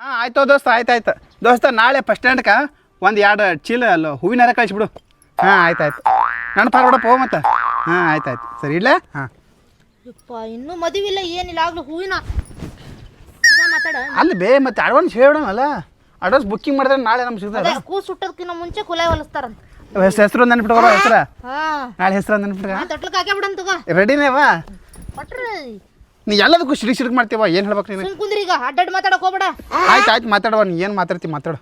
ಹಾಂ ಆಯ್ತು ದೋಸ್ತ ಆಯ್ತು ಆಯ್ತು. ದೋಸ್ತ ನಾಳೆ ಫಸ್ಟ್ ಸ್ಟ್ಯಾಂಡ್ಕ ಒಂದು ಎರಡು ಚೀಲ ಅಲ್ಲ ಹೂವಿನ ಹಾರ ಕಳಿಸ್ಬಿಡು. ಹಾಂ ಆಯ್ತು ಆಯ್ತು. ನನ್ನ ಪಾರ ಹೋಗ ಮತ್ತೆ. ಹಾಂ ಆಯ್ತು ಆಯ್ತು. ಸರಿ ಇಲ್ಲ ಹಾಂ. ಯಪ್ಪ ಇನ್ನೂ ಮದುವಿಲ್ಲ ಏನಿಲ್ಲ ಆಗ್ಲೂ ಹೂವಿನ ಮಾತಾಡ. ಅಲ್ಲಿ ಬೇ ಮತ್ತೆ ಅಡ್ವಾನ್ಸ್ ಹೇಳೋಣಲ್ಲ ಅಡ್ವಾನ್ಸ್ ಬುಕ್ಕಿಂಗ್ ಮಾಡಿದ್ರೆ ನಾಳೆ ನಮ್ಗೆ ಸಿಗ್ತದೆ ಕೂ ಕೂಸ್ ಸುಟ್ಟೋದಕ್ಕಿಂತ ಮುಂಚೆ ಕುಲಾಯ್ ಹೊಲಿಸ್ತಾರಂತ. ಹೆಸರು ಹೆಸರು ನೆನ್ಪಿಟ್ಕೊಳ ಹೆಸರು. ನಾಳೆ ಹೆಸರು ನೆನ್ಪಿಟ್ಕ. ನಾ ತೊಟ್ಲಕ್ ಹಾಕೇ ಬಿಡನ್ ತಗೋ. ರೆಡಿನೇವಾ ನೀ ಎಲ್ಲದಕ್ಕೂ ಶ್ರೀ ಸಿಡಿಕ್ ಮಾಡ್ತೀವ ಏನು ಹೇಳ್ಬೇಕು ನೀನು? ಕುಂದ್ರಿ ಈಗ ಅಡ್ಡಾಡ್ ಮಾತಾಡಕ್ ಹೋಗ್ಬೇಡ. ಆಯ್ತು ಆಯ್ತು ಮಾತಾಡುವ ನೀ ಏನು ಮಾತಾಡ್ತಿ ಮಾತಾಡು.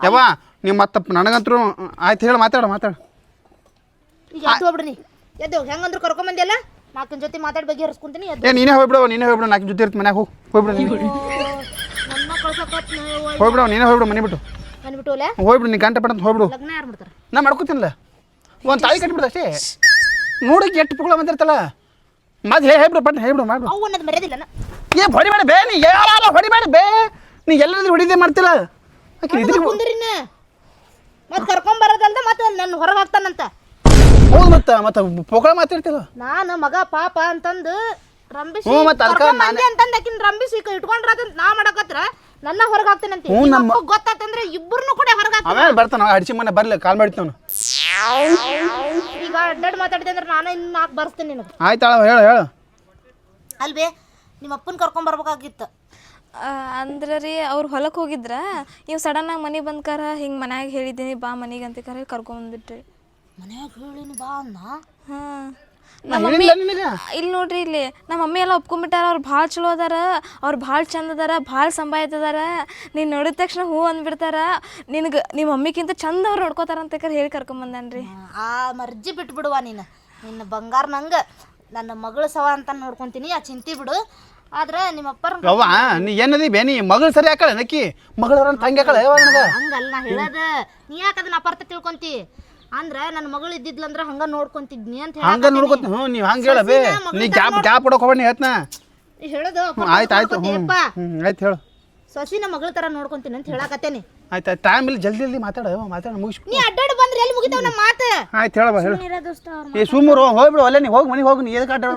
ಯಾವ ನೀವು ಮತ್ತಪ್ಪ ನನಗಂತರೂ ಆಯ್ತು ಹೇಳು ಮಾತಾಡು ಮಾತಾಡು. ಈಗ ಎದ್ದು ಹೋಗ್ಬಿಡ್ರಿ. ಎದ್ದು ಹೋಗ್. ಹೆಂಗಂದ್ರು ಕರ್ಕೊಂಬಂದಿಯಲ್ಲ? ನಾಲ್ಕನ ಜೊತೆ ಮಾತಾಡಿ ಬಗ್ಗೆ ಹರಿಸ್ಕೊಂತೀನಿ ಎದ್ದು ಏ ನೀನೇ ಹೋಗ್ಬಿಡವ ನೀನೇ ಹೋಗ್ಬಿಡು ನಾಲ್ಕಿನ ಜೊತೆ ಇರ್ತೀನಿ ಮನ್ಯಾಗ ಹೋಗಿ ಹೋಗ್ಬಿಡು ಕಳ್ಸಕತ್ ಹೋಗ್ಬಿಡವ ನೀನೇ ಹೋಗ್ಬಿಡು ಮನೆ ಬಿಟ್ಟು. ಬಂದ್ಬಿಟ್ಟು ಅಲ್ಲ ಹೋಗ್ಬಿಡು ನೀ ಗಂಟೆ ಪಡಂತ ಹೋಗ್ಬಿಡು. ಲಗ್ನ ಯಾರು ಮಾಡ್ತಾರ? ನಾ ಮಾಡ್ಕೋತೀನಲ್ಲ. ಒಂದು ತಾಳಿ ಕಟ್ಬಿಡು ಅಷ್ಟೇ. ನೋಡಿ ಎಷ್ಟು ಪುಗಳ ಬಂದಿರ್ತಲ್ಲ. ಮತ್ತೆ ಹೇ ಹೇಳ್ಬಿಡು ಪಟ್ಟ ಹೇಳ್ಬಿಡು ಮಾಡ್ಬಿಡು. ಅವು ಅನ್ನೋದು ಮರ್ಯಾದಿಲ್ಲ ಏ ಹೊಡಿಬೇಡ ಬೇ ನೀ ಯಾರ ಹೊಡಿಬೇಡ ಬೇ. ನೀ ಎಲ್ಲರೂ ಹೊಡಿದೆ ಮಾಡ್ತಿಲ್ಲ? ಆಕೆ ಇದ್ರಿ ಕುಂದ್ರಿನ ಮತ್ ಕರ್ಕೊಂಡ್ ಬರೋದಲ್ದ ಮತ್ತೆ ನನ್ನ ಹೊರಗೆ ಹಾಕ್ತಾನಂತ. ಹೌದು ಮತ್ತೆ ಮತ್ತೆ ಪೊಗಳ ಮಾತಾಡ್ತಿಲ್ಲ ನಾನು ಮಗ ಪಾಪ ಅಂತಂದು ರಂಬಿಸಿ ಹ್ಞೂ, ಮತ್ತ್ ಅದ್ಕ ಕರ್ಕೊಂಡ್ ನಾನೇ- ಬಂದೆ ಅಂತಂದ್ ಆಕಿನ್ ರಂಬಿಸಿ ನಾ ಮಾಡಕತ್ರ. ನನ್ನ ಹೊರಗೆ ಹಾಕ್ತಾನಂತೆ ಹ್ಞೂ, ನಮ್ಮ- ಗೊತ್ತಾತಂದ್ರೆ ಇಬ್ಬರನ್ನು ಕೂಡ ಹೊರಗೆ ಹಾಕ್ತಾನ ಆಮೇಲೆ ಬರ್ತಾನ ಅಡಿಸಿ ಮನೆ ಬರ್ಲಿ ಕಾಲ್ ಮಾಡ್ತಾನ ಈಗ ಅಡ್ಡಾಡ್ ಮಾತಾಡಿದೆ ಅಂದ್ರೆ ನಾನು ಇನ್ನು ನಾಲ್ಕು ಬರ್ಸ್ತೀನಿ ನಿನಗೆ. ಆಯ್ತಾಳ ಹೇಳು ಹೇಳು. ಅಲ್ವೇ ನಿಮ್ಮ ಅಪ್ಪನ ಕರ್ಕೊಂಡ್ ಬರ್ಬೇಕಾಗಿತ್ತು. ಆ, ಅಂದ್ರ ರೀ ಅವ್ರು ಹೊಲಕ್ಕೆ ಹೋಗಿದ್ರ? ಇವ್ ಸಡನ್ನಾಗಿ ಮನೆಗೆ ಬಂದ್ಕಾರ ಹಿಂಗೆ ಮನ್ಯಾಗ ಹೇಳಿದ್ದೀನಿ ಬಾ ಮನೆಗೆ ಅಂತ ಕರೆ ಕರ್ಕೊಂಬಂದ್ಬಿಟ್ರಿ ಮನ್ಯಾಗ ಹೇಳಿನಿ ಬಾ ಅನ್ನ. ಹಾಂ. ನಾ ಮಮ್ಮಿ ನಿನಗೆ? ಇಲ್ಲಿ ನೋಡ್ರಿ ಇಲ್ಲಿ ನಮ್ಮ ಮಮ್ಮಿ ಎಲ್ಲ ಒಪ್ಕೊಂಡ್ಬಿಟ್ಟಾರ ಅವ್ರು ಭಾಳ ಚಲೋ ಅದಾರ ಅವ್ರು ಭಾಳ ಚಂದ ಅದಾರ ಭಾಳ ಸಂಭಾಯ್ತದಾರ. ನೀನು ನೋಡಿದ ತಕ್ಷಣ ಹೂ ಅಂದ್ಬಿಡ್ತಾರ. ನಿನಗೆ ನಿಮ್ಮ ಮಮ್ಮಿಗಿಂತ ಚಂದ ಅವ್ರು ನೋಡ್ಕೋತಾರ ಅಂತ ಹೇಳಿ ಕರ್ಕೊಂಬಂದಾನ್ರಿ ಆ ಮರ್ಜಿ ಬಿಟ್ಬಿಡುವ ನೀನು. ನಿನ್ನ ಬಂಗಾರ ನಂಗೆ ನನ್ನ ಮಗಳು ಸವ ಅಂತ ನೋಡ್ಕೊಂತೀನಿ ಆ ಚಿಂತೆ ಬಿಡು. ಆದ್ರೆ ನಿಮ್ಮ ಅಪ್ಪ ನೀ ಏನದಿ ಬೇನಿ ಮಗಳು ಸರಿ ಹಾಕಳ ನಕ್ಕಿ ಮಗಳವ್ರ ತಂಗಿ ಹಾಕಳ ಹಂಗಲ್ಲ ನಾ ಹೇಳದ. ನೀ ಯಾಕೆ ಅದನ್ನ ಅಪಾರ್ಥ ತಿಳ್ಕೊಂತಿ? ಅಂದ್ರ ನನ್ನ ಮಗಳು ಇದ್ದಿದ್ಲಂದ್ರ ಹಂಗ ನೋಡ್ಕೊಂತಿದ್ನಿ ಅಂತ ಹಂಗ ಹೇಳಾಕತ್ತೀನಿ. ನೋಡ್ಕೊತ ಹ್ಞೂ ನೀವು ಹಂಗೆ ಹೇಳ ಬೇ. ನೀ ಗ್ಯಾಪ್ ಗ್ಯಾಪ್ ಕೊಡೋಕೆ ಹೋಗ್ಬೇಡಿ ಹೇಳ್ತನ. ಹೇಳೋದು ಆಯ್ತು ಆಯ್ತು ಹ್ಞೂ ನೋಡ್ಕೊಂತೀಯಪ್ಪ. ಆಯ್ತು ಹೇಳು. ಸೊಸಿನ ಮಗಳ ತರ ನೋಡ್ಕೊಂತೀನಿ ಅಂತ ಹೇಳಾಕತ್ತೇನಿ. ಆಯ್ತು ಆಯ್ತು ಟೈಮ್ ಇಲ್ಲಿ ಜಲ್ದಿ ಜಲ್ದಿ ಮಾತಾಡ ಮಾತಾಡ ಮುಗಿಸ್ ನೀ ಅಡ್ಡಾಡ್ ಬಂದ್ರೆ ಎಲ್ಲಿ ಮುಗಿತಾವ ನಮ್ಮ ಮಾತು? ಆಯ್ತು ಬಾ ಹೇಳು. ಏ ಸುಮ್ಮರು ಹೋಗ್ಬಿಡು ಅಲ್ಲೇ ನೀ ಹೋಗಿ ಮನೆಗೆ ಹೋಗು ನೀ ಎದಕ್ಕೆ ಅಡ್ಡಾಡ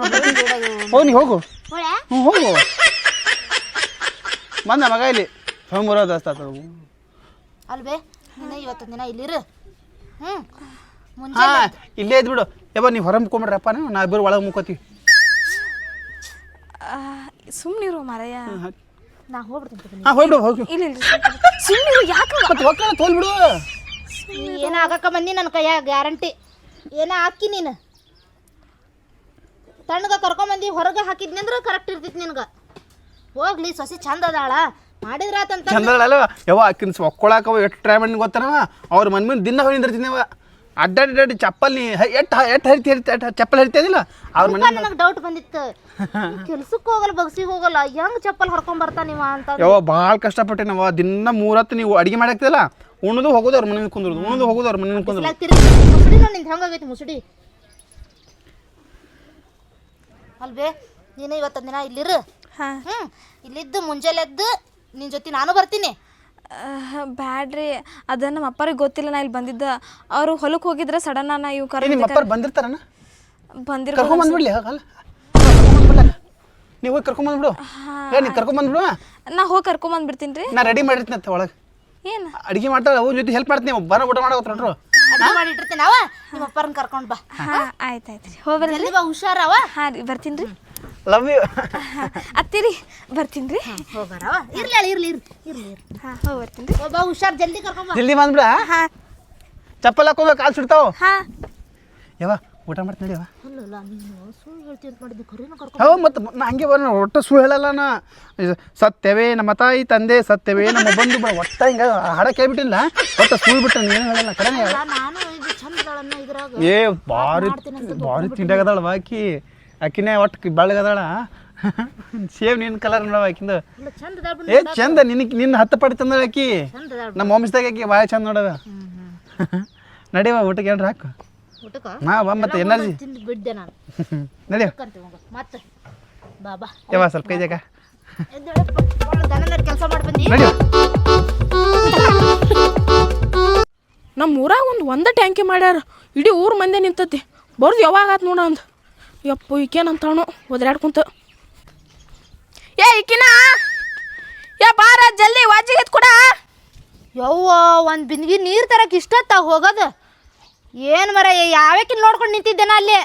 ಹೋಗಿ ನೀ ಹೋಗು. ಹೊಳೆ ಹ್ಞೂ ಹೋಗು ಬಂದ ಮಗ ಇಲ್ಲಿ. ಸುಮ್ಮರು ದೋಸ್ತ ಅಲ್ವೇ ನೀನ ಇವತ್ತೊಂದು ದಿನ ಇಲ್ಲಿರು. ಹ್ಮ್. ಹಾ ಮುಂಜಾನೆ ಇಲ್ಲೇ ಇದ್ಬಿಡು ಯವ್ವ ನೀವು ಹೊರ ಮುಕ್ಕೊಂಬಿಡ್ರಪ್ಪ ನಾ ಇಬ್ಬರು ಒಳಗೆ ಮುಕ್ಕೋತೀವಿ. ಸುಮ್ಮನಿರು ಮಾರಯ್ಯ ನಾ ಹೋಗ್ಬಿಡ್ತೀನಿ ತಗೋ. ಹಾಂ ಹೋಗ್ಬಿಡು ಹೋಗಿ ಇಲ್ಲ ಇಲ್ಲ ಸುಮ್ಮನಿರು ಯಾಕೆ ಮತ್ತೆ ಒಕ್ಕಳ ತೋಲ್ಬಿಡು ನೀ ಏನ ಆಗಕ್ಕ ಬಂದಿ ನನ್ನ ಕೈಯ ಗ್ಯಾರಂಟಿ? ಏನ ಹಾಕಿ ನೀನು? ತಣ್ಣಗ ಕರ್ಕೊಂಬಂದಿ ಹೊರಗೆ ಹಾಕಿದ್ನಿ ಅಂದ್ರೆ ಕರೆಕ್ಟ್ ಇರ್ತಿತ್ತು ನಿನಗೆ. ಹೋಗ್ಲಿ ಸೊಸಿ ಚಂದ ಅದಾಳ. ಮಾಡಿದ್ರಾತಂತ ಚಂದ್ರಲ್ಲ ಯವ್ವ ಆಕಿನ ಒಕ್ಕೊಳಕವ ಎಷ್ಟು ಟ್ರೈ ಮಾಡಿ ಗೊತ್ತಾನವ? ಅವ್ರ ಮನ್ ಮುಂದೆ ದಿನ ಹೋಗಿರ್ತೀನವ ಅಡ್ಡಾಡಿ ಚಪ್ಪಲ್ ನೀ ಎಟ್ ಎಷ್ಟು ಹರಿತಿ ಹರಿತಿ ಎಷ್ಟು ಚಪ್ಪಲ್ ಹರಿತಿಯದಿಲ್ಲ? ಅವ್ರ ಮನೆ ನನಗೆ ಡೌಟ್ ಬಂದಿತ್ತು. ಕೆಲ್ಸಕ್ಕೆ ಹೋಗಲ್ಲ ಬಗ್ಸಿಗೆ ಹೋಗಲ್ಲ ಹೆಂಗ್ ಚಪ್ಪಲ್ ಹರ್ಕೊಂಡ್ ಬರ್ತಾನ ನೀವ ಅಂತ ಯವ್ವ ಭಾಳ ಕಷ್ಟಪಟ್ಟೆನವ ದಿನ ಮೂರತ್ತು ನೀವು ಅಡಿಗೆ ಮಾಡಾಕ್ತಿಲ್ಲ. ಉಣದು ಹೋಗೋದು ಅವ್ರ ಮನೆ ಕುಂದ್ರದು ಉಣದು ಹೋಗೋದು ಅವ್ರ ಮನೆ ಕುಂದ್ರದು. ಮುಸುಡಿ ನಿಂದ ಹೆಂಗಾಗೈತಿ ಮುಸುಡಿ? ಅಲ್ವೇ ನೀನು ಇವತ್ತೊಂದು ದಿನ ಇಲ್ಲಿರು. ಹಾಂ. ಹ್ಮ್ ಇಲ್ಲಿದ್ದು ಮುಂಜಾನೆ ಎದ್ದು ನಿನ್ ಜೊತೆ ನಾನು ಬರ್ತೀನಿ. ಬ್ಯಾಡ್ರಿ. ಅದ ನಮ್ಮ ಅಪ್ಪರಿಗೆ ಗೊತ್ತಿಲ್ಲ ನಾ ಇಲ್ಲಿ ಬಂದಿದ್ದ. ಅವರು ಹೊಲಕ್ಕೆ ಹೋಗಿದ್ರೆ ಸಡನ್ ನಾ ಇವ್ ಕರೆ ನಿಮ್ಮ ಅಪ್ಪಾರು ಬಂದಿರ್ತಾರನ? ಬಂದಿರ ಕರ್ಕೊಂಬಂದ್ಬಿಡ್ಲಿ ಅಲ್ಲ ನೀವು ಹೋಗಿ ಕರ್ಕೊಂಬಂದ್ಬಿಡು ಏ ನೀ ಕರ್ಕೊಂಬಂದ್ಬಿಡು ನಾ ಹೋಗಿ ಕರ್ಕೊಂಬಂದ್ಬಿಡ್ತೀನಿ ರೀ. ನಾ ರೆಡಿ ಮಾಡಿರ್ತೀನಿ ಅಂತ ಒಳಗೆ. ಏನು? ಅಡಿಗೆ ಮಾಡ್ತಾಳೆ ಅವ್ರ ಜೊತೆ ಹೆಲ್ಪ್ ಮಾಡ್ತೀನಿ ಬರೋ ಊಟ ಮಾಡೋತ್ರ ಅಡ್ಗೆ ಮಾಡಿಟ್ಟಿರ್ತೀನಿ. ಅವ ನಿಮ್ಮ ಅಪ್ಪರನ್ನ ಕರ್ಕೊಂಡ್ ಬಾ. ಹಾಂ ಆಯ್ತು ಆಯ್ತು ರೀ ಹೋಗ್ಬರ್ರಿ ಜಲ್ದಿ ಬಾ ಹುಷಾರವ. ಹಾಂ ರೀ ಬರ್ತೀನಿ ರೀ. ಲವ್ ಯು ಅತ್ತಿರಿ ಬರ್ತೀನಿ ರೀ. ಹೋಗರವ ಇರ್ಲಿ ಅಲ್ಲ ಇರ್ಲಿ ಇರ್ಲಿ ಇರ್ಲಿ ಇರ್ಲಿ. ಹಾಂ ಹೋಗಿ ಬರ್ತೀನಿ ರೀ. ಬಾ ಹುಷಾರ್ ಜಲ್ದಿ ಕರ್ಕೊಂಡ್ ಬಾ. ಜಲ್ದಿ ಬಂದ್ಬಿಡ ಹಾಂ? ಚಪ್ಪಲ್ ಹಾಕೋಬೇಕು ಕಾಲು ಸುಡ್ತಾವ. ಹಾಂ. ಯಾವ ಊಟ ಮಾಡ್ತೀನಿ ನಡಿಯವ ಅಲ್ಲ ಅಲ್ಲ ನೀನು ಸುಳ್ಳು ಹೇಳ್ತೀನಿ ಅಂತ ಮಾಡಿದ್ದು ಖರೇನ ಕರ್ಕೊಂಡ್ ಹೌದು ಮತ್ತು ನಾ ಹಂಗೆ ಬರ ಒಟ್ಟು ಸುಳ್ಳು ಹೇಳಲ್ಲ ನಾ. ಇದು ಸತ್ಯವೇ ನಮ್ಮ ತಾಯಿ ತಂದೆ ಸತ್ಯವೇ ನಮ್ಮ ಬಂಧು ಬ ಒಟ್ಟ ಹಿಂಗೆ ಹಾಡಕ್ಕೆ ಕೇಳ್ಬಿಟ್ಟಿಲ್ಲ ಒಟ್ಟು ಸುಳ್ಳು ಬಿಟ್ಟು ನೀನು ಹೇಳಲ್ಲ ಕಡೆ ಬಾ. ನಾನು ಇದು ಚಂದಗಳನ್ನ ಇದ್ರಾಗ. ಏ ಭಾರಿ ಭಾರಿ ತಿಂಡಾಗದಾಳ ಬಾಕಿ ಆಕಿನೇ ಒಟ್ಟು ಬೆಳಗದಾಳ ಸೇಮ್ ನಿನ್ನ ಕಲರ್ ನೋಡವ ಆಕಿಂದ. ಏ ಚಂದ ನಿನಗೆ ನಿನ್ನ ಹತ್ತು ಪಡಿ ತಂದಳ ಆಕಿ. ನಮ್ಮ ವಂಶದಾಗ ಆಕಿ ಭಾಳ ಚಂದ ನೋಡವ ನಡೀವ ಊಟಕ್ಕೆ ಏನ್ರ ಹಾಕು. ಊಟಕ್ಕ? ನಾ ಬಾ ಮತ್ತೆ ಎನರ್ಜಿ ತಿಂದು ಬಿಡ್ದೆ ನಾನು. ನಡಿವ ಮತ್ತೆ. ಬಾ ಬಾ. ಯಾವ ಸ್ವಲ್ಪ ಕೈ ಜಾಗ. ಕೆಲಸ ನಮ್ಮ ಊರಾಗ ಒಂದು ಒಂದೇ ಟ್ಯಾಂಕಿ ಮಾಡ್ಯಾರ. ಇಡೀ ಊರು ಮಂದಿ ನಿಂತತಿ. ಬರ್ದು ಯಾವಾಗ ಆತು ನೋಡ ಅಂದ್. ಯಪ್ಪು ಈಕೇನಂತಾವನು ಒದ್ರಾಡ್ಕೊಂತ ಏ ಈಕಿನ? ಏ ಬಾರ ಜಲ್ದಿ ವಾಜಿಗೆ ಕೂಡ ಕೊಡ. ಯವ್ವ ಒಂದು ಬಿಂದಿಗೆ ನೀರು ತರಕ್ಕೆ ಇಷ್ಟ ಹೋಗೋದು. ಏನು ಮರ ಯಾವ್ಯಾಕಿನ ನೋಡ್ಕೊಂಡು ನಿಂತಿದ್ದೇನ ಅಲ್ಲಿ?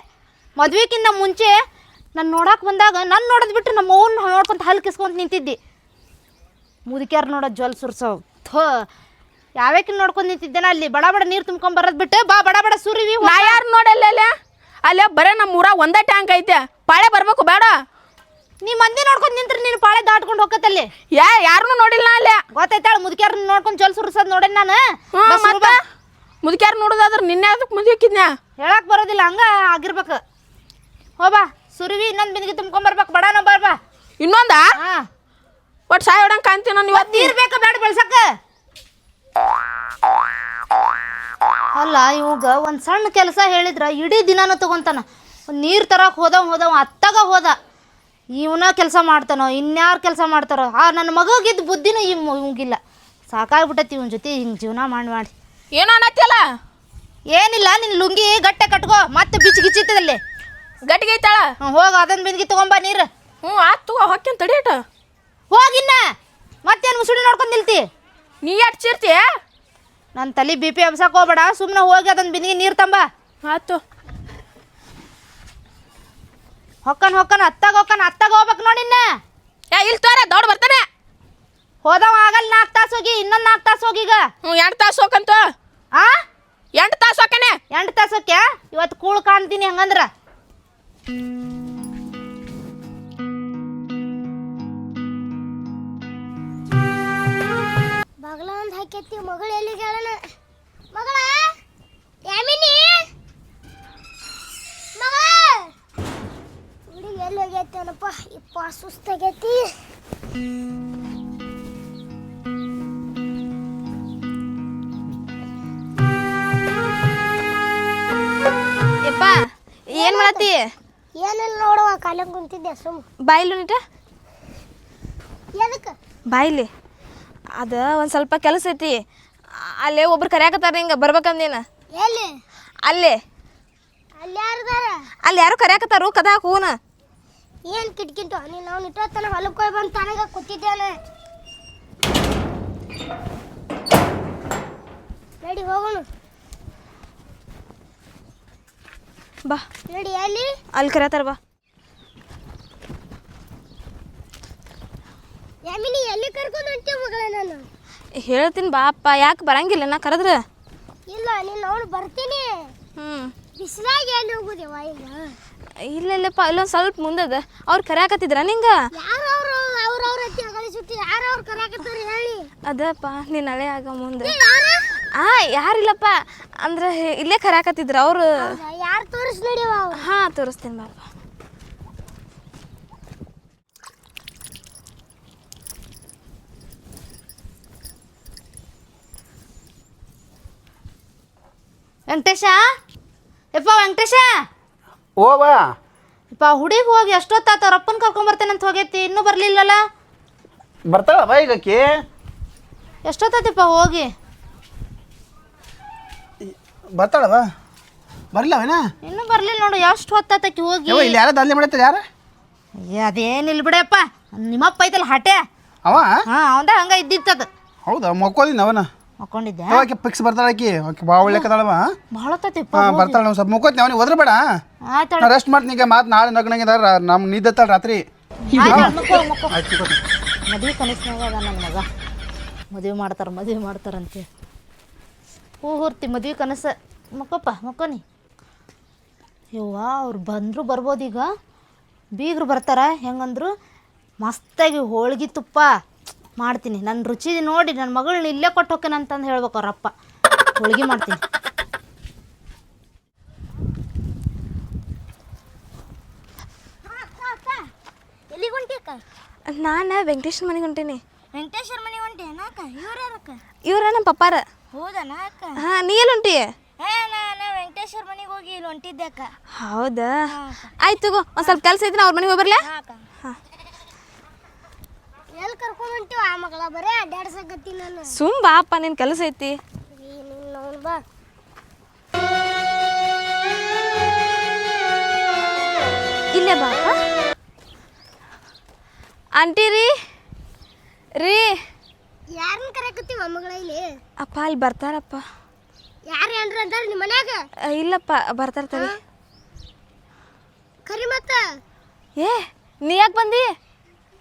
ಮದ್ವೆಕ್ಕಿಂತ ಮುಂಚೆ ನಾನು ನೋಡಕ್ಕೆ ಬಂದಾಗ ನಾನು ನೋಡೋದು ಬಿಟ್ಟು ನಮ್ಮ ಅವ್ನ ನೋಡ್ಕೊಂತ ಹಲ್ ಕಿಸ್ಕೊಂತ ನಿಂತಿದ್ದಿ. ಮುದುಕ್ಯಾರು ನೋಡೋದು ಜ್ವಲ್ ಸುರ್ಸೋ ಥೋ ಯಾವ್ಯಾಕಿನ ನೋಡ್ಕೊಂಡು ನಿಂತಿದ್ದೇನ ಅಲ್ಲಿ? ಬಡ ಬಡ ನೀರು ತುಂಬ್ಕೊಂಡ್ ಬರೋದು ಬಿಟ್ಟು ಬಾ ಬಡ ಬಡ ಸುರಿವಿ ನಾ ಯಾರು ನೋಡಲ್ಲ ಅಲ್ಲೇ? ಅಲ್ಲೇ ಬರೇ ನಮ್ಮ ಊರಾಗ ಒಂದೇ ಟ್ಯಾಂಕ್ ಐತೆ. ಪಾಳೆ ಬರಬೇಕು ಬೇಡ. ನೀ ಮಂದಿ ನೋಡ್ಕೊಂಡು ನಿಂತ್ರೆ ನೀನು ಪಾಳೆ ದಾಟ್ಕೊಂಡು ಹೋಗತ್ತಲ್ಲಿ ಯಾ ಯಾರನ್ನೂ ನೋಡಿಲ್ಲ ಅಲ್ಲೇ. ಗೊತ್ತೈತಾಳ ಮುದುಕ್ಯಾರ ನೋಡ್ಕೊಂಡು ಜೊಲ್ ಸುರ್ಸೋದು ನೋಡೇನ್ ನಾನು? ಮುದುಕ್ಯಾರ ನೋಡೋದಾದ್ರೆ ನಿನ್ನೆ ಅದಕ್ಕೆ ಮುದುಕಿದ್ನ್ಯಾ ಹೇಳಕ್ ಬರೋದಿಲ್ಲ ಹಂಗ ಆಗಿರ್ಬೇಕು. ಹೋಬಾ ಸುರುವಿ ಇನ್ನೊಂದು ಬಿಂದಿಗೆ ತುಂಬ್ಕೊಂಬರ್ಬೇಕು ಬಡಾನ ಬರ್ಬಾ. ಇನ್ನೊಂದ? ಹಾ. ಒಟ್ಟು ಸಾಯ್ ಹೊಡಂಗೆ ಕಾಣ್ತೀನಿ ನಾನು ಇವತ್ತು ನೀರು ಬೇಕಾ ಬೇಡ ಬೆಳ್ಸಕ್ಕ ಅಲ್ಲ ಇವಾಗ ಒಂದು ಸಣ್ಣ ಕೆಲಸ ಹೇಳಿದ್ರ ಇಡೀ ದಿನಾನು ತಗೊಂತಾನ. ನೀರು ತರಕ್ಕೆ ಹೋದವ ಹೋದವ ಅತ್ತಾಗ ಹೋದ. ಇವನ ಕೆಲಸ ಮಾಡ್ತಾನೋ ಇನ್ಯಾರು ಕೆಲಸ ಮಾಡ್ತಾರೋ ಆ ನನ್ನ ಮಗಗಿದ್ದ ಬುದ್ಧಿನೂ ಇವ್ ಇವಂಗಿಲ್ಲ. ಸಾಕಾಗ್ಬಿಟ್ಟೈತಿ ಇವನ ಜೊತೆ ಹಿಂಗೆ ಜೀವನ ಮಾಡಿ ಮಾಡಿ. ಏನೋ ಅನ್ನತ್ತಲ್ಲ ಏನಿಲ್ಲ ನಿನ್ನ ಲುಂಗಿ ಗಟ್ಟೆ ಕಟ್ಕೋ ಮತ್ತೆ ಬಿಚ್ಚಿ ಗಿಚ್ಚಿತ್ತದಲ್ಲಿ ಗಟ್ಟಿಗೆ ಐತಾಳ? ಹೋಗ ಅದನ್ನ ಬಿಂದಿಗೆ ತಗೊಂಬ ನೀರು. ಹ್ಞೂ ಆತು ಹೊಕ್ಕೇನು ತಡಿಯಟ ಹೋಗಿನ್ನ ಮತ್ತೇನು ಮುಸುಡಿ ನೋಡ್ಕೊಂಡು ನಿಲ್ತಿ? ನೀ ಯಾಕೆ ಚೀರ್ತಿ ನನ್ನ ತಲೆ ಬಿ ಪಿ ಹಬ್ಸಕ್ಕೆ ಹೋಗ್ಬೇಡ ಸುಮ್ಮನೆ ಹೋಗಿ ಅದನ್ನ ಬಿಂದಿಗೆ ನೀರು ತಂಬ. ಆತು ಹೊಕ್ಕನ್ ಹೊಕ್ಕನ್ ಅತ್ತಾಗ ಹೊಕ್ಕನ್ ಅತ್ತಾಗ ಹೋಗ್ಬೇಕು ನೋಡಿನ್ನ ಏ ಇಲ್ಲಿ ತೋರ ದೌಡ್ ಬರ್ತಾನೆ. ಹೋದವ ಆಗಲ್ಲ ನಾಲ್ಕು ತಾಸು ಹೋಗಿ ಇನ್ನೊಂದು ನಾಲ್ಕು ತಾಸು ಹೋಗಿ ಈಗ. ಹ್ಞೂ ಎಂಟು ತಾಸು ಹೋಗಂತ ಆ? ಎಂಟು ತಾಸು ಹೋಗ್ತಾನೆ ಎಂಟು ತಾಸು ಹೋಗ್ಯ ಇವತ್ತು ಕೂಳು ಕಾಣ್ತೀನಿ ಹಂಗಂದ್ರ. ಬಾಗಲ ಒಂದು ಹಾಕೈತಿ ಮಗಳು ಎಲ್ಲಿ ಹೇಳೋಣ? ಮಗಳ? ಯಾಮಿನಿ ಮಗಳ? ಹುಡುಗಿ ಎಲ್ಲಿ ಹೋಗೈತಿ ಏನಪ್ಪ ಇಪ್ಪ ಸುಸ್ತಾಗೈತಿ ಏನು ಮಾಡತ್ತಿ ಏನಿಲ್ಲ ನೋಡುವ ಕಾಲಂ ಕುಂತಿದ್ದೆ ಸುಮ್. ಬಾಯಿಲು ನೀಟ ಎದಕ್ಕೆ ಬಾಯಿಲಿ. ಅದು ಒಂದು ಸ್ವಲ್ಪ ಕೆಲಸ ಐತಿ. ಅಲ್ಲೇ ಒಬ್ರು ಕರ್ಯಾಕತ್ತಾರ ಹಿಂಗೆ ಬರ್ಬೇಕಂದೇನ ಎಲ್ಲಿ? ಅಲ್ಲೇ. ಅಲ್ಲಿ ಯಾರ್ದಾರ ಅಲ್ಲಿ ಯಾರು ಕರ್ಯಾಕತ್ತಾರು? ಕದಾ ಹೂನ. ಏನು ಕಿಟ್ಕಿಂತು ನೀನು ಅವ್ನು ಇಟ್ಟೋತನ ಹೊಲಕ್ಕೆ ಹೋಗಿ ಬಂದು ತನಗ ಕೂತಿದ್ದೇನೆ. ನಡಿ ಹೋಗೋಣ. ಬಾ. ನೋಡಿ ಎಲ್ಲಿ ಅಲ್ಲಿ ಕರ್ಯಾತಾರ ಬಾ. ಯಾಮಿನಿ ಎಲ್ಲಿ ಕರ್ಕೊಂಡು ಹೊಂಟೆ ಮಗಳ ನಾನು? ಹೇಳ್ತೀನಿ ಬಾ ಅಪ್ಪ. ಯಾಕೆ ಬರಂಗಿಲ್ಲ ನಾ ಕರೆದ್ರೆ? ಇಲ್ಲ ನೀನು ಅವಳು ಬರ್ತೀನಿ. ಹ್ಞೂ ಬಿಸಿಲಾಗಿ ಎಲ್ಲಿ ಹೋಗುದೇವ ಈಗ? ಇಲ್ಲ ಇಲ್ಲಪ್ಪ ಇಲ್ಲೊಂದು ಸ್ವಲ್ಪ ಮುಂದದ. ಅವ್ರು ಕರ್ಯಾಕತ್ತಿದ್ರ ನಿಂಗೆ? ಯಾರು ಅವರು ಅವ್ರ ಅಗಲಿ ಸುತ್ತಿ ಯಾರು ಅವ್ರು ಕರಾಕತ್ತಾರ ಹೇಳಿ? ಅದಪ್ಪ ನೀನು ಹಳೆ ಆಗ ಮುಂದೆ. ಯಾರು? ಆ ಯಾರಿಲ್ಲಪ್ಪ. ಅಂದ್ರೆ ಇಲ್ಲೇ ಕರಾಕತ್ತಿದ್ರ ಅವರು? ಯಾರು ತೋರಿಸ್ ನಡಿವ ಅವ್ರು ಹಾಂ ತೋರಿಸ್ತೀನಿ ಬಾಪ ವೆಂಕಟೇಶ? ಯಪ್ಪ ವೆಂಕಟೇಶ? ಓ ಬಾ ಯಪ್ಪ ಹುಡುಗಿ ಹೋಗಿ ಎಷ್ಟೊತ್ತಾತ ಅವ್ರ ಅಪ್ಪನ ಕರ್ಕೊಂಬರ್ತೇನೆ ಅಂತ ಹೋಗೈತಿ ಇನ್ನೂ ಬರಲಿಲ್ಲಲ್ಲ? ಬರ್ತಾಳ ಬಾ ಈಗ ಆಕಿ ಎಷ್ಟೊತ್ತಾತಪ್ಪ ಹೋಗಿ? ಬರ್ತಾಳ ಬಾ. ಬರಲ್ಲವೇನ ಇನ್ನೂ ಬರ್ಲಿಲ್ಲ ನೋಡು ಎಷ್ಟು ಹೊತ್ತಾತಕ್ಕೆ ಹೋಗಿ. ಯವ್ವ ಇಲ್ಲಿ ಯಾರ ದಂಧೆ ಮಾಡತ್ತಾರ ಯಾರ? ಏ, ಅದೇನಿಲ್ಲ ಬಿಡಪ್ಪ ನಿಮ್ಮಪ್ಪ ಐತಲ್ಲ ಹಟೆ ಅವ? ಹಾ ಅವಂದ ಹಂಗ ಇದ್ದಿತ್ತದ ಹೌದಾ ಮಕ್ಕೋದಿನ ಅವನ? ಮಕ್ಕೊಂಡಿದ್ದೆ ಆಕೆ ಫಿಕ್ಸ್ ಬರ್ತಾಳೆ ಆಕಿ ಆಕೆ ಬಾ ಒಳ್ಳೆಕದಾಳವ ಭಾಳ ಹೊತ್ತೈತಿಪ್ಪ ಹಾಂ ಬರ್ತಾಳ ನಾವು ಸ್ವಲ್ಪ ಮುಕ್ಕೋತೀನಿ ಅವನಿಗೆ ಒದ್ರ ಬೇಡ ಆಯ್ತಾಳ. ನಾ ರೆಸ್ಟ್ ಮಾಡ್ತೀನಿ ಈಗ ಮಾತು ನಾಳೆ ನಗ್ನಂಗಿದಾರ ನಮ್ಮ ನಿದ್ದತ್ತಾಳ ರಾತ್ರಿ. ಮಕ್ಕಳು ಮಕ್ಕಳು. ಆಯ್ತು ತಿಳ್ಕೊತೀನಿ. ಮದುವೆ ಕನಸಿನಾಗ ಅದ ನನ್ನ ಮಗ. ಮದುವೆ ಮಾಡ್ತಾರೆ ಮದುವೆ ಮಾಡ್ತಾರಂತೆ. ಹೂ ಹೂರ್ತಿ ಮದುವೆ ಕನಸು. ಮಕ್ಕಪ್ಪ ಮಕ್ಕೋನಿ. ಯವ್ವ ಅವ್ರು ಬಂದರು ಬರ್ಬೋದು ಈಗ. ಬೀಗರು ಬರ್ತಾರ ಹೆಂಗಂದ್ರು ಮಸ್ತಾಗಿ ಹೋಳ್ಗೆ ತುಪ್ಪ ಮಾಡ್ತೀನಿ. ನನ್ನ ರುಚಿ ನೋಡಿ ನನ್ನ ಮಗಳನ್ನ ಇಲ್ಲೇ ಕೊಟ್ಟು ಹೋಗ್ತೇನೆ ಅಂತಂದು ಹೇಳ್ಬೇಕು ಅವ್ರಪ್ಪ ಹೋಳ್ಗೆ ಮಾಡ್ತೀನಿ. ಎಲ್ಲಿಗೆ ಹೊಂಟಿಯಕ್ಕ ನಾನು ವೆಂಕಟೇಶ್ವರ ಮನೆಗೆ ಹೊಂಟೀನಿ. ವೆಂಕಟೇಶ್ವರ ಮನೆಗೆ ಹೊಂಟೆ ಅಕ್ಕ? ಇವ್ರ ನಮ್ಮ ಪಪ್ಪಾರ. ಹೌದಾ ಅಕ್ಕ? ಹಾಂ ನೀ ಎಲ್ಲಿ ಹೊಂಟಿ? ನಾನು ವೆಂಕಟೇಶ್ವರ ಮನೆಗೆ ಹೋಗಿ ಇಲ್ಲಿ ಹೊಂಟಿದ್ದೆ ಅಕ್ಕ. ಹೌದಾ? ಆಯ್ತು ತಗೋ ಒಂದು ಸ್ವಲ್ಪ ಕೆಲಸ ಐತಿ ನಾ ಅವ್ರ ಮನೆಗೆ ಹೋಗಿ ಬರ್ಲಾ ಹಾಂ. ಎಲ್ಲಿ ಕರ್ಕೊಂಡು ಹೊಂಟಿವ ಆ ಮಗಳ ಬರೇ ಅಡ್ಡಾಡ್ಸಕತ್ತಿ ನಾನು. ಸುಮ್ ಬಾಪ್ಪ ನಿನ್ನ ಕೆಲಸ ಐತಿ. ನಾವು ಬಾ. ಇಲ್ಲೇ ಬಾ ಆಂಟಿ ರೀ ರೀ. ಯಾರನ್ನ ಕರೆಕತ್ತೀವ ಮಗಳ ಇಲ್ಲಿ? ಅಪ್ಪ ಅಲ್ಲಿ ಬರ್ತಾರಪ್ಪ. ಯಾರು ಏನ್ರ ಅಂತಾರ ನಿಮ್ಮ ಮನ್ಯಾಗ? ಇಲ್ಲಪ್ಪ ಬರ್ತಾರ್ತಾರೆ ಕರಿ ಮತ್ತ. ಏ ನೀ ಯಾಕೆ ಬಂದಿ?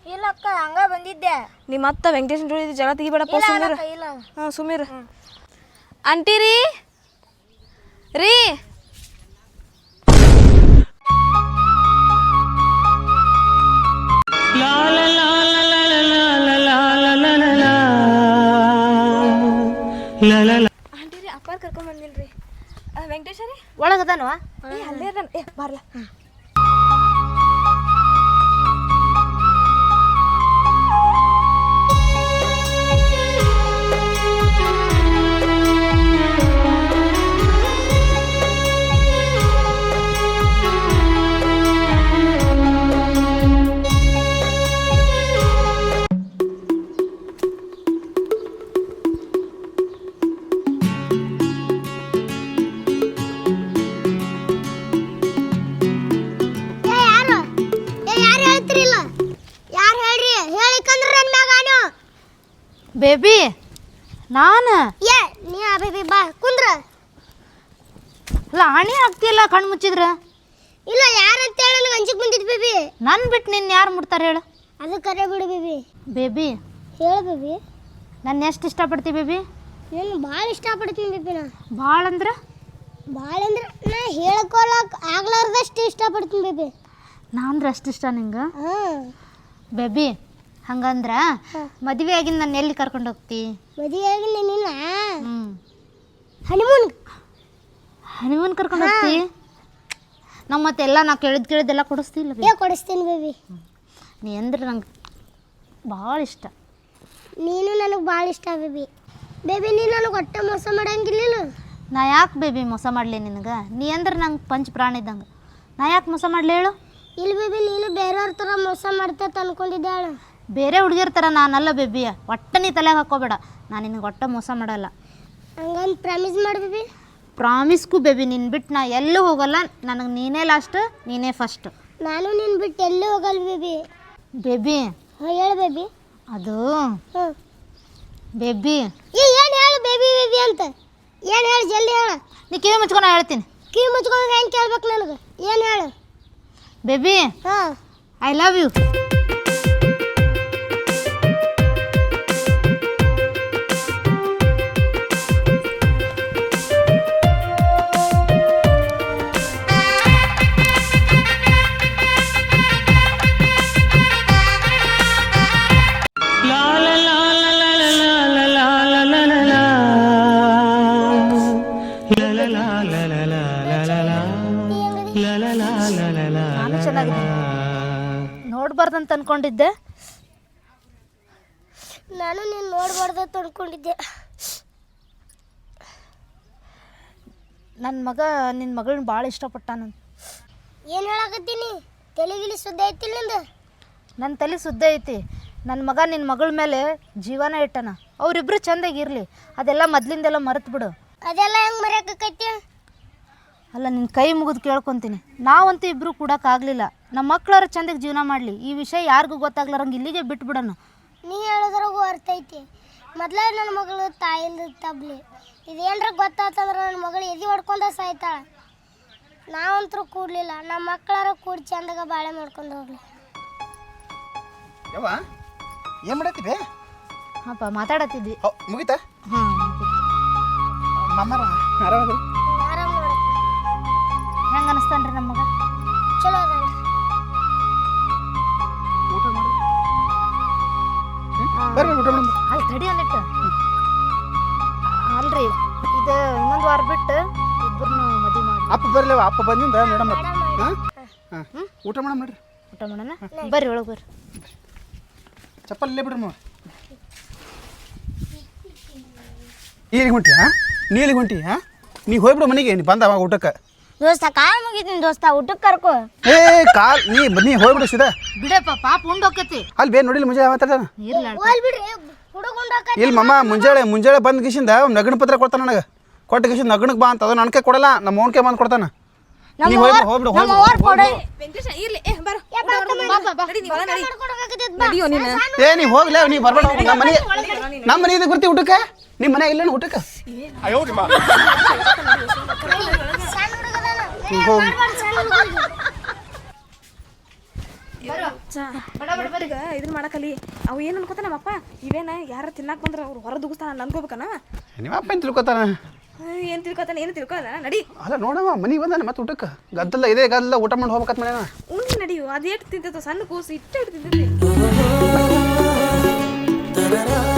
ಇಲ್ಲಕ್ಕ ಹಂಗ ಬಂದಿದ್ದೆ. ನಿಮ್ಮ ಅತ್ತ ವೆಂಕಟೇಶನ್ ಜೋಡಿ ಜಗಳ ತೆಗಿಬೇಡಪ್ಪ ಸುಮೀರ್ ಇಲ್ಲ. ಹಾಂ ಸುಮೀರ್ ಆಂಟಿ ರೀ? ರೀ? ಆಂಟಿ ವೆಂಕಟೇಶ ರೀ ಒಳಗದಾನವಾ ಏ ಅಲ್ಲೇ ಅದಾನ. ಏ ಬರ್ಲ. ಬೇಬಿ ನಾನು? ಏ ನೀ ಆ ಬೇಬಿ ಬಾ ಕುಂದ್ರ. ಅಲ್ಲ ಆಣಿ ಆಗ್ತಿಲ್ಲ ಕಣ್ಣು ಮುಚ್ಚಿದ್ರ? ಇಲ್ಲ ಯಾರು ಹೇಳಿ ನನಗೆ ಅಂಜಿಕ್ ಬಂದಿದ್ ಬೇಬಿ. ನನ್ನ ಬಿಟ್ಟು ನಿನ್ನ ಯಾರು ಮುಟ್ತಾರೆ ಹೇಳು? ಅದು ಕರೆ ಬಿಡು ಬೇಬಿ. ಬೇಬಿ ಹೇಳು ಬೇಬಿ. ನನ್ನ ಎಷ್ಟು ಇಷ್ಟಪಡ್ತೀವಿ ಬೇಬಿ? ನೀನು ಭಾಳ ಇಷ್ಟಪಡ್ತೀನಿ ಬೇಬಿ ನಾ. ಭಾಳ ಅಂದ್ರೆ? ಭಾಳ ಅಂದ್ರೆ ನಾ ಹೇಳ್ಕೊಳಕ್ ಆಗ್ಲಾರ್ದಷ್ಟು ಇಷ್ಟಪಡ್ತೀನಿ ಬೇಬಿ. ನಾ ಅಂದ್ರೆ ಅಷ್ಟು ಇಷ್ಟ ನಿಂಗೆ? ಹಾಂ. ಬೇಬಿ ಹಂಗಂದ್ರ ಮದುವೆ ಆಗಿನ ನಾನು ಎಲ್ಲಿ ಕರ್ಕೊಂಡು ಹೋಗ್ತಿ? ಆಗಿಲ್ಲ ನಿನ್ನ? ಹನಿಮೂನ್. ಹನಿಮೂನ್ ಕರ್ಕೊಂಡು ಹೋಗ್ತಿ? ನಾವು ಮತ್ತೆಲ್ಲ ನಾ ಕೇಳಿದ್ ಕೇಳಿದ್ದೆಲ್ಲ ಕೊಡಿಸ್ತಿಲ್ಲ ಏ ಕೊಡಿಸ್ತೀನಿ ಬೇಬಿ. ನೀ ಅಂದ್ರೆ ನಂಗೆ ಭಾಳ ಇಷ್ಟ. ನೀನು ನನಗೆ ಭಾಳ ಇಷ್ಟ ಬೇಬಿ. ಬೇಬಿ ನೀನು ನನಗೆ ಒಟ್ಟ ಮೋಸ ಮಾಡಂಗಿಲ್ಲ ನಾ ಯಾಕೆ ಬೇಬಿ ಮೋಸ ಮಾಡಲಿ ನಿನಗೆ? ನೀ ಅಂದ್ರೆ ನಂಗೆ ಪಂಚ ಪ್ರಾಣ ಇದ್ದಂಗೆ. ನಾ ಯಾಕೆ ಮೋಸ ಮಾಡಲಿ ಹೇಳು? ಇಲ್ಲಿ ಬೇಬಿ ನೀನು ಬೇರೆಯವ್ರ ಥರ ಮೋಸ ಮಾಡ್ತೈತೆ ಅನ್ಕೊಂಡಿದ್ದಾಳ ಬೇರೆ ಹುಡುಗಿರ ಥರ ನಾನಲ್ಲ ಬೇಬಿ. ಒಟ್ಟ ನೀ ತಲೆಗೆ ಹಾಕೋಬೇಡ ನಾನು ನಿನಗೆ ಒಟ್ಟ ಮೋಸ ಮಾಡಲ್ಲ. ಹಂಗಂದು ಪ್ರಾಮಿಸ್ ಮಾಡು ಬೇಬಿ. ಪ್ರಾಮಿಸ್ಗೂ ಬೇಬಿ ನಿನ್ನ ಬಿಟ್ಟು ನಾ ಎಲ್ಲೂ ಹೋಗಲ್ಲ. ನನಗೆ ನೀನೇ ಲಾಸ್ಟ್ ನೀನೇ ಫಸ್ಟ್ ನಾನು ನಿನ್ನ ಬಿಟ್ಟು ಎಲ್ಲೂ ಹೋಗಲ್ಲ ಬೇಬಿ. ಬೇಬಿ. ಹೇಳು ಬೇಬಿ. ಅದು ಬೇಬಿ. ಏನು ಹೇಳು ಬೇಬಿ ಬೇಬಿ ಅಂತ? ಏನು ಹೇಳು ಜಲ್ದಿ ಹೇಳು. ನೀ ಕಿವಿ ಮುಚ್ಕೊಂಡು ಹೇಳ್ತೀನಿ. ಕಿವಿ ಮುಚ್ಕೊಂಡು ಹೆಂಗೆ ಕೇಳ್ಬೇಕು ನನಗೆ? ಏನು ಹೇಳು? ಬೇಬಿ ಹಾಂ. ಐ ಲವ್ ಯು ನೋಡ್ಬಾರ್ದಂತ ಅನ್ಕೊಂಡಿದ್ದೆ. ನಾನು ನೀನು ನೋಡಬಾರ್ದು ಅಂತ ಅನ್ಕೊಂಡಿದ್ದೆ. ನನ್ನ ಮಗ ನಿನ್ನ ಮಗಳನ್ನ ಭಾಳ ಇಷ್ಟಪಟ್ಟ ನಾನು ಏನು ಹೇಳಕತ್ತೀನಿ ತೆಲಿಗಿಲಿ ಸುದ್ದ ಐತಿ ನಿಂದು? ನನ್ನ ತಲೆ ಸುದ್ದ ಐತಿ. ನನ್ನ ಮಗ ನಿನ್ನ ಮಗಳ ಮೇಲೆ ಜೀವನ ಇಟ್ಟನ. ಅವರಿಬ್ರು ಚಂದಾಗಿರಲಿ ಅದೆಲ್ಲ ಮೊದಲಿಂದೆಲ್ಲ ಮರೆತು ಬಿಡು ಅದೆಲ್ಲ ಹೆಂಗೆ ಮರೆಯಕೈತಿ ಅಲ್ಲ ನಿನ್ನ ಕೈ ಮುಗಿದು ಕೇಳ್ಕೊತೀನಿ. ನಾವಂತೂ ಇಬ್ಬರು ಕೊಡೋಕ್ಕಾಗಲಿಲ್ಲ ನಮ್ಮ ಮಕ್ಳವ್ರ ಚಂದಕ್ಕೆ ಜೀವನ ಮಾಡಲಿ. ಈ ವಿಷಯ ಯಾರಿಗೂ ಗೊತ್ತಾಗ್ಲಾರಂಗೆ ಇಲ್ಲಿಗೆ ಬಿಟ್ಬಿಡೋಣ. ನೀ ಹೇಳೋದ್ರಾಗೂ ಅರ್ಥ ಐತಿ. ಮೊದ್ಲ ನನ್ನ ಮಗಳು ತಾಯಿಂದ ತಬ್ಲಿ. ಇದೇನ್ರ ಗೊತ್ತಾತಂದ್ರೆ ನನ್ನ ಮಗಳು ಎದಿ ಹೊಡ್ಕೊಂಡ ಸಾಯ್ತಾಳ. ನಾವಂತರೂ ಕೂಡ್ಲಿಲ್ಲ. ನಮ್ಮ ಮಕ್ಕಳಾರ ಕೂಡಿ ಚಂದಾಗ ಬಾಳೆ ಮಾಡ್ಕೊಂಡು ಹೋಗ್ಲಿ. ಯವ್ವ ಏನು ಮಾಡತ್ತೀವಿ ಹಾಂಪ್ಪ ಮಾತಾಡತ್ತಿದ್ವಿ ಮುಗಿತಾ? ಹಾಂ ನಮ್ಮ ಆರಾಮ್ ಹೆಂಗೆ ಅನಿಸ್ತಾನ್ರಿ ನಮ್ಮ ಮಗ ಚಲೋ ಅದಾನ ಊಟ ಮಾಡು? ಬರ್ರಿ ಊಟ ಮಾಡೋಣ ಅಲ್ಲಿ ತಡಿ ಒಂದಿಟ್ಟು ಅಲ್ರಿ ಇದು ಇನ್ನೊಂದು ವಾರ ಬಿಟ್ಟು ಇಬ್ಬರನ್ನ ಮದುವೆ ಮಾಡಿ ಅಪ್ಪ ಬರ್ಲಿವ ಅಪ್ಪ ಬಂದಿಂದ ಮೇಡಮ್ ಹಾಂ? ಹಾಂ. ಊಟ ಮಾಡಮ್ಮ ನೋಡ್ರಿ ಊಟ ಮಾಡೋಣ? ಬರ್ರಿ ಒಳಗೆ ಬರ್ರಿ. ಚಪ್ಪಲ್ ಇಲ್ಲೇ ಬಿಡ್ರಿ ಮಾವ ನೀರಿಗೆ ಹೊಂಟಿ ಹಾಂ? ನೀರಿಗೆ ಹೊಂಟಿ ಹಾಂ? ನೀ ಹೋಗ್ಬಿಡು ಮನೆಗೆ ನೀ ಬಂದವ ಊಟಕ್ಕೆ. ದೋಸ್ತ ಕಾಲ್ ಮುಗಿತೀನಿ ದೋಸ್ತ ಊಟಕ್ಕೆ ಕರ್ಕೋ. ಏ ಕಾಲ್ ನೀ ಬನ್ನಿ ಹೋಗ್ಬಿಡು ಸೀದಾ ಬಿಡಪ್ಪ ಪಾಪ ಉಂಡು ಹೋಕತಿ ಅಲ್ಲಿ ಬೇ ನೋಡಿಲ್ಲ ಮುಂಜಾನೆ ಮಾತಾಡ್ತಾನ ಇರ್ಲ ಹೋಲ್ ಬಿಡ್ರಿ ಹುಡುಗುಂಡಾಕ ಇಲ್ಲಿ ಮಮ್ಮ ಮುಂಜಾನೆ ಮುಂಜಾನೆ ಬಂದ್ ಗಿಶಿಂದ ನಗಣ ಪತ್ರ ಕೊಡ್ತಾನ ನನಗೆ. ಕೊಟ್ಟ ಗಿಶಿಂದ ನಗಣಕ್ಕೆ ಬಾ ಅಂತ ಅದು ನನಗೆ ಕೊಡಲ್ಲ ನಮ್ಮ ಓನ್ಕೆ ಬಂದು ಕೊಡ್ತಾನ. ನೀ ಹೋಗಿ ಹೋಗ್ಬಿಡು ಇರ್ಲಿ ಏ ನೀ ಹೋಗ್ಲೇ ನೀ ಬರ್ಬೇಡ ಹೋಗು. ನಮ್ಮ ಮನೆ ನಮ್ಮ ಮನೆ ಇದಕ್ಕೆ ಬರ್ತಿ ಊಟಕ್ಕೆ? ನಿಮ್ಮ ಮನೆ ಇಲ್ಲ ಊಟಕ್ಕೆ? ಹೋಗಿ. ಮಾಡ್ಬಾರ್ದು ಈಗ ಇದನ್ನ ಮಾಡಕಲಿ. ಅವು ಏನು ಅನ್ಕೋತ ನಮ್ಮಪ್ಪ ಇವೇನ ಯಾರ ತಿನ್ನಾಕ ಬಂದ್ರ ಅವ್ರು ಹೊರ ದುಗಿಸ್ತಾನ ಅನ್ಕೋಬೇಕನ ನಿಮ್ಮ ಅಪ್ಪ ಏನು ತಿಳ್ಕೊತಾನ? ಏನು ತಿಳ್ಕೊತಾನೆ ಏನು ತಿಳ್ಕೊಲ್ಲ ನಡಿ. ಅಲ್ಲ ನೋಡವ ಮನಿ ಬಂದಾನೆ ಮತ್ತೆ ಊಟಕ್ಕೆ. ಗದ್ದಲ್ಲ ಇದೇ ಗದ್ದಲ್ಲ ಊಟ ಮಾಡಿ ಹೋಗ್ಬೇಕತ್ ಮನೆ ಉಣ್ಣಿ ನಡಿಯು ಅದೇಟ್ ತಿಂತೈತೋ ಸಣ್ಣ ಕೂಸು ಇಟ್ಟು ಇಟ್ಟು ತಿಂತೈತಿ.